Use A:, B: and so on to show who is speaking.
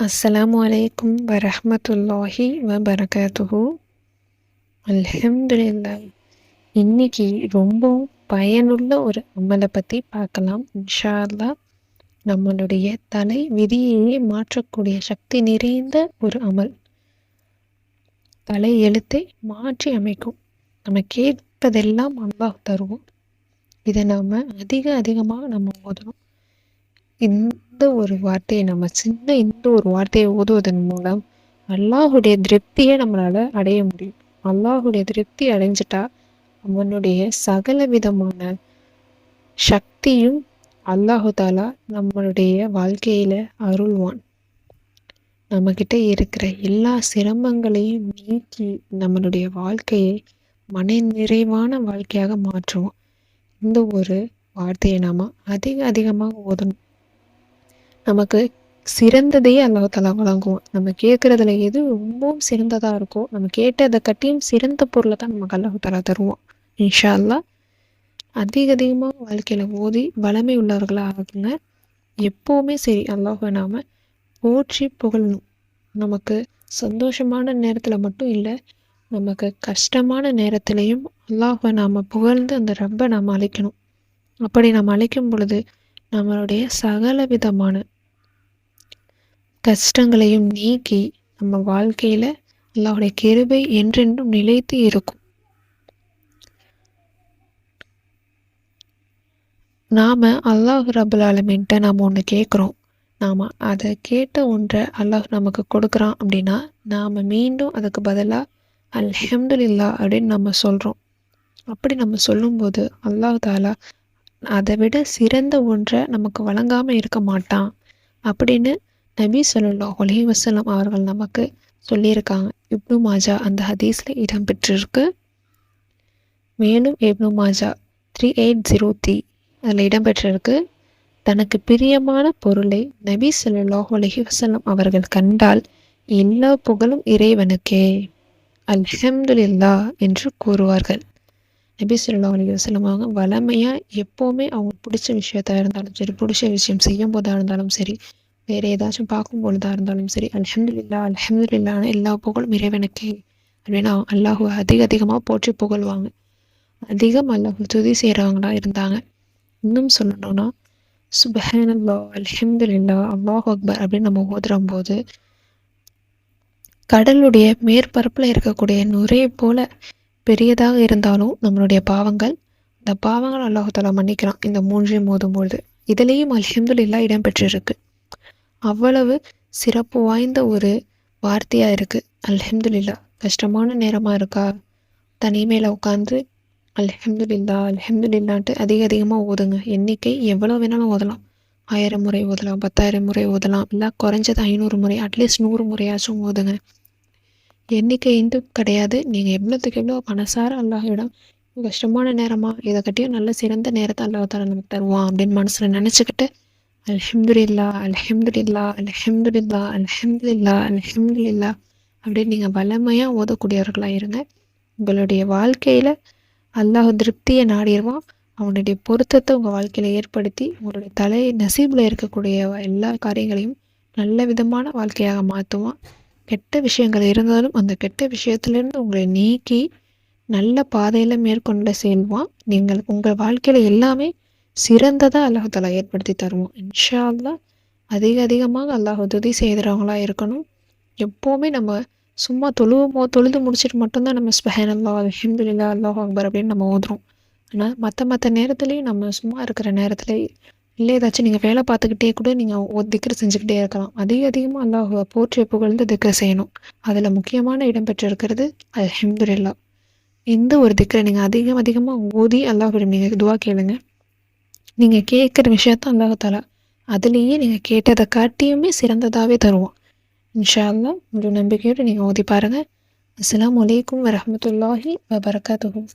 A: அஸ்ஸலாமு அலைக்கும் வ வபரகாத்துஹு. அல்ஹம்துலில்லாஹ். இன்னைக்கு ரொம்பவும் பயனுள்ள ஒரு அமலை பற்றி பார்க்கலாம். இன்ஷா நம்மளுடைய தலை விதியையே மாற்றக்கூடிய சக்தி நிறைந்த ஒரு அமல். தலை எழுத்தை மாற்றி அமைக்கும். நம்ம கேட்பதெல்லாம் அல்லாஹ் தருவோம் இதை நாம் அதிக அதிகமாக நம்ம ஓதணும். இந்த ஒரு வார்த்தையை நம்ம சின்ன இந்த ஒரு வார்த்தையை ஓதுவதன் மூலம் அல்லாஹுடைய திருப்தியை நம்மளால அடைய முடியும். அல்லாஹுடைய திருப்தி அடைஞ்சிட்டா அவனுடைய சகல விதமான சக்தியும் அல்லாஹு தாலா நம்மளுடைய வாழ்க்கையில அருள்வான். நம்மக்கிட்ட இருக்கிற எல்லா சிரமங்களையும் நீக்கி நம்மளுடைய வாழ்க்கையை மன நிறைவான வாழ்க்கையாக மாற்றுவோம் இந்த ஒரு வார்த்தையை நாம் அதிக அதிகமாக ஓதணும். நமக்கு சிறந்ததையே அல்லாஹாலா வழங்குவோம் நம்ம கேட்கறதுல எது ரொம்பவும் சிறந்ததாக இருக்கோ நம்ம கேட்டதை கட்டியும் சிறந்த பொருளை தான் நமக்கு அல்லாஹாலா தருவோம். இன்ஷா அல்லா அதிக அதிகமாக வாழ்க்கையில் ஓதி வளமை உள்ளவர்களாக ஆகுங்க எப்போவுமே சரி அல்லாஹை நாம் போற்றி புகழணும். நமக்கு சந்தோஷமான நேரத்தில் மட்டும் இல்லை நமக்கு கஷ்டமான நேரத்திலையும் அல்லாஹை நாம் புகழ்ந்து அந்த ரப்பை நாம் அழைக்கணும். அப்படி நாம் அழைக்கும் பொழுது நம்மளுடைய சகல விதமான கஷ்டங்களையும் நீக்கி நம்ம வாழ்க்கையில் அல்லாஹுடைய கிருபை என்றென்றும் நிலைத்து இருக்கும். நாம் அல்லாஹ் ரபுல் ஆலமின்ட்ட நாம் ஒன்று கேட்குறோம் நாம் அதை கேட்ட ஒன்றை அல்லாஹ் நமக்கு கொடுக்குறான் அப்படின்னா நாம் மீண்டும் அதுக்கு பதிலாக அல்ஹம்துல்லா அப்படின்னு நம்ம சொல்கிறோம் அப்படி நம்ம சொல்லும்போது அல்லாஹ் தாலா அதை விட சிறந்த ஒன்றை நமக்கு வழங்காமல் இருக்க மாட்டான் அப்படின்னு நபி சொல்லா ஒலே வசலம் அவர்கள் நமக்கு சொல்லியிருக்காங்க இப்னு மாஜா அந்த ஹதீஸில் இடம்பெற்றிருக்கு. மேலும் Ibn Majah three eight zero three அதில் இடம்பெற்றிருக்கு. தனக்கு பிரியமான பொருளை நபி சொல்லாஹ் அலஹி வசலம் அவர்கள் கண்டால் எல்லா புகழும் இறைவனுக்கே. அல்ஹம்துல்லா என்று கூறுவார்கள். நபி சொல்லா அலி வசலம் அவங்க வளமையாக எப்போவுமே அவங்க பிடிச்ச விஷயத்தா இருந்தாலும் சரி பிடிச்ச விஷயம் செய்யும் போதாக இருந்தாலும் சரி வேறு ஏதாச்சும் பார்க்கும் பொழுதாக இருந்தாலும் சரி அலமதுல்லா அலமதுல்லான எல்லா புகழும் இறைவனுக்கே. அப்படின்னா அல்லாஹு அதிக அதிகமாக போற்றி புகழ்வாங்க. அதிகம் அல்லாஹு துதி செய்கிறவங்களா இருந்தாங்க. இன்னும் சொல்லணும்னா சுபஹானல்லா அலமதுல்லா அல்லாஹ் அக்பர் அப்படின்னு நம்ம ஓதுறும் போது கடலுடைய மேற்பரப்பில் இருக்கக்கூடிய நுரையை போல பெரியதாக இருந்தாலும் நம்மளுடைய பாவங்கள் இந்த பாவங்கள் அல்லாஹாலா மன்னிக்கிறான். இந்த மூன்றையும் மோதும்பொழுது இதுலேயும் அலமதுல்லா இடம்பெற்றிருக்கு. அவ்வளவு சிறப்பு வாய்ந்த ஒரு வார்த்தையாக இருக்குது அல்ஹம்துலில்லா. கஷ்டமான நேரமாக இருக்கா? தனிமையில் உட்காந்து அல்ஹம்துலில்லா அல்ஹம்துலில்லான்ட்டு அதிக அதிகமாக ஓதுங்க. எண்ணிக்கை எவ்வளோ வேணாலும் ஓதலாம். ஆயிரம் முறை ஓதலாம் பத்தாயிரம் முறை ஓதலாம். இல்லை குறைஞ்சது ஐநூறு முறை அட்லீஸ்ட் நூறு முறையாச்சும் ஓதுங்க. எண்ணிக்கை இந்து கிடையாது. நீங்கள் எவ்வளோத்துக்கு எவ்வளோ மனசார அல்லாஹிடம் கஷ்டமான நேரமாக இதை கட்டியும் நல்ல சிறந்த நேரத்தை அல்லாஹால நமக்கு தருவான் அப்படின்னு மனசில் நினச்சிக்கிட்டு அல்ஹம்துல்லா அல்ஹம்துல்லா அல்ஹம்துல்லா அல்ஹம்துல்லா அல்ஹம்துல்லா அப்படின்னு நீங்கள் வளமையாக ஓதக்கூடியவர்களாக இருங்க. உங்களுடைய வாழ்க்கையில் அல்லாஹ் திருப்தியை நாடிடுவான். அவனுடைய பொருத்தத்தை உங்கள் வாழ்க்கையில் ஏற்படுத்தி உங்களுடைய தலை நசீபில் இருக்கக்கூடிய எல்லா காரியங்களையும் நல்ல விதமான வாழ்க்கையாக மாற்றுவான். கெட்ட விஷயங்கள் இருந்தாலும் அந்த கெட்ட விஷயத்துலேருந்து உங்களை நீக்கி நல்ல பாதையில் மேற்கொண்டு செல்வான். நீங்கள் உங்கள் வாழ்க்கையில் எல்லாமே சிறந்ததாக அல்லாஹாலா ஏற்படுத்தி தருவோம். இன்ஷா அல்லா அதிக அதிகமாக அல்லாஹ் உதவி செய்கிறவங்களாக இருக்கணும். எப்போவுமே நம்ம சும்மா தொழுவோமோ தொழுது முடிச்சுட்டு மட்டும்தான் நம்ம ஸ்பஹன் அல்லா அலமதுல்லா அல்லாஹ் அக்பர் அப்படின்னு நம்ம ஓதுறோம். ஆனால் மற்ற மற்ற நேரத்துலேயும் நம்ம சும்மா இருக்கிற நேரத்தில் இல்லை ஏதாச்சும் நீங்கள் வேலை பார்த்துக்கிட்டே கூட நீங்கள் திக்கர் செஞ்சுக்கிட்டே இருக்கலாம். அதிக அதிகமாக அல்லாஹ் போற்றிய புகழ்ந்து திக்கர் செய்யணும். அதில் முக்கியமான இடம் பெற்றிருக்கிறது அலமதுல்லா இந்த ஒரு திக்கரை நீங்கள் அதிகம் அதிகமாக ஓதி அல்லாஹ் நீங்கள் துவா கேளுங்க. நீங்கள் கேட்குற விஷயத்த அல்லாஹாலா அதுலேயே நீங்கள் கேட்டதை காட்டியுமே சிறந்ததாகவே தருவோம். இன்ஷா அல்லா உங்களோட நம்பிக்கையோடு நீங்கள் ஓதி பாருங்கள் அஸ்லாம் வலைக்கம் வரமத்துல்லாஹி வபரகாத்துகும்